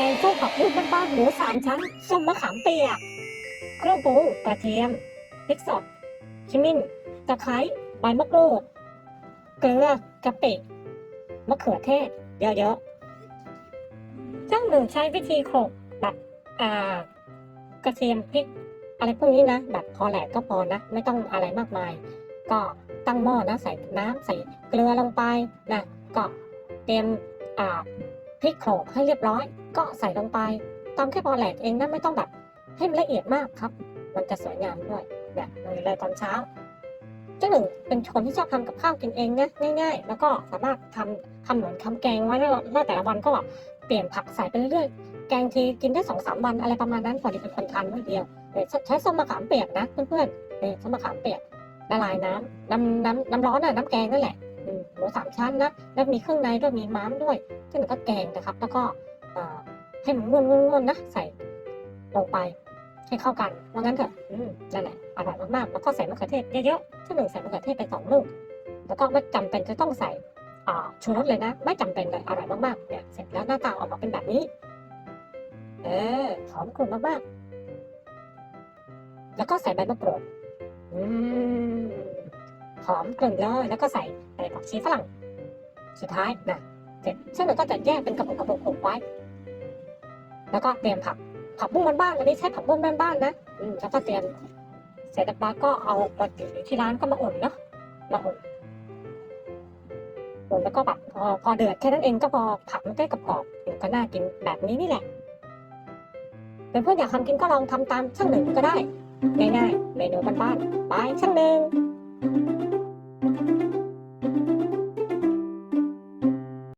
กงส้มผักบุ้งบ้านๆหมูสามชั้นส้มมะขามเปียกเครื่องปรุงกระเทียมพริกสดขมิ้นตะไคร้ใบมะกรูดเกลือกะปิมะเขือเทศ เยอะๆเจ้าหนึ่งใช้วิธีโขลกแบบอ่ากระเทียมพริกอะไรพวกนี้นะแบบพอแหลกก็พอนะ ไม่ต้องอะไรมากมาย ก็ตั้งหม้อนะใส่น้ำใส่เกลือลงไปนะก็เตรียมอ่าพริกโขลกให้เรียบร้อย ก็ใส่ลงไปตำแค่พอแหลกเองนะไม่ต้องแบบให้มันละเอียดมากครับ มันจะสวยงามด้วยแบบนี้เลยตอนเช้าเจ้าหนึ่งเป็นคนที่ชอบทำกับข้าวกินเองนะง่าย ๆ แล้วก็สามารถทำทำเหมือนทำแกงไว้แล้วแต่ละวันก็เปลี่ยนผักใส่ไปเรื่อยๆแกงทีกินได้สองสามวันอะไรประมาณนั้นพอดีเป็นคนทานมื้อเดียวเดี๋ยใช้ส้มมะขามเปียกนะเพื่อนๆนี่ส้มมะขามเปียกละลายน้ำน้ำน้ำน้ำร้อนน่ะน้ำแกงนั่นแหละอืมหมูสามชั้นนะแล้วมีเครื่องในด้วยมีม้ามด้วยเจ้าหนึ่งก็แกงนะครับ แล้วก็ ให้มันม้วนๆนะใส่ลงไปให้เข้ากันว่างั้นเถอะอืมนั่นแหละอร่อยมากๆแล้วก็ใส่มะเขือเทศเยอะๆที่หนึ่งใส่มะเขือเทศไปสองลูกแล้วก็ไม่จำเป็นจะต้องใส่ชูรสเลยนะ ไม่จำเป็นเลยอร่อยมากๆเนี่ยเสร็จแล้วหน้าตาออกมาเป็นแบบนี้ เออหอมกลุ่นมากๆ แล้วก็ใส่ใบมะกรูดอืมหอมกลุ่นเลยแล้วก็ใส่ใส่ผักชีฝรั่งสุดท้ายนะเสร็จซึ่งเราก็จะแยกเป็นกระปุกกระปุกไว้ แล้วก็เตรียมผักผักบุ้งบ้านๆอันนี้ใช้ผักบุ้งบ้านๆนะอืมแล้วก็เตรียมเสร็จแล้วก็เอาปกติที่ร้านก็มาอุ่นเนาะมาอุ่นอุ่นแล้วก็แบบพอพอเดือดแค่นั้นเองก็พอผักมันได้กรอบๆอยู่ก็น่ากินแบบนี้นี่แหละเพื่อนๆอยากทำกินก็ลองทำตามช่างหนึ่งก็ได้ง่ายๆเมนูบ้านๆบายช่างหนึ่ง